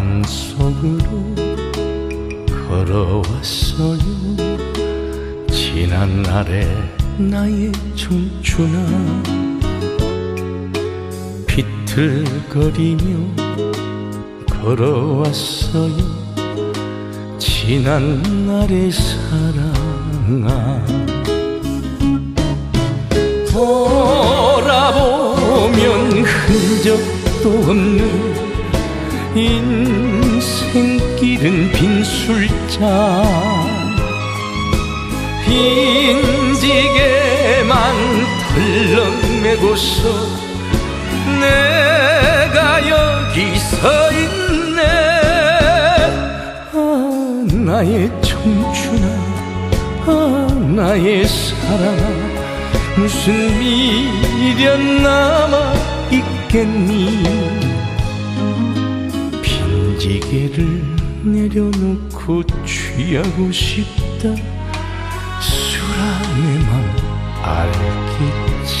밤속으로 걸어왔어요. 지난날의 나의 청춘아 비틀거리며 걸어왔어요. 지난날의 사랑아. 돌아보면 흔적도 없는 인생길은 빈 술잔 빈 지게만 털렁매고서 내가 여기 서 있네. 아 나의 청춘아 아 나의 사랑아 무슨 미련 남아 있겠니 빈지게를 내려놓고 취하고 싶다. 내맘 알겠지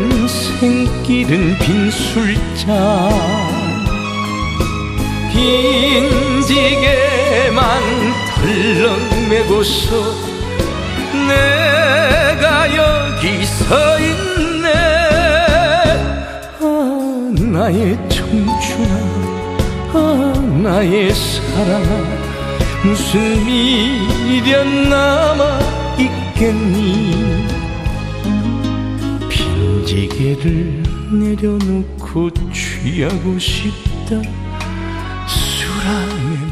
인생길은 빈 술잔. 빈 지게만 털렁매고서 내가 여기 서 있네. 아 나의 청춘아 아 나의 사랑아 무슨 미련 남아 있겠니 지게를 내려놓고 취하고 싶다. 술안에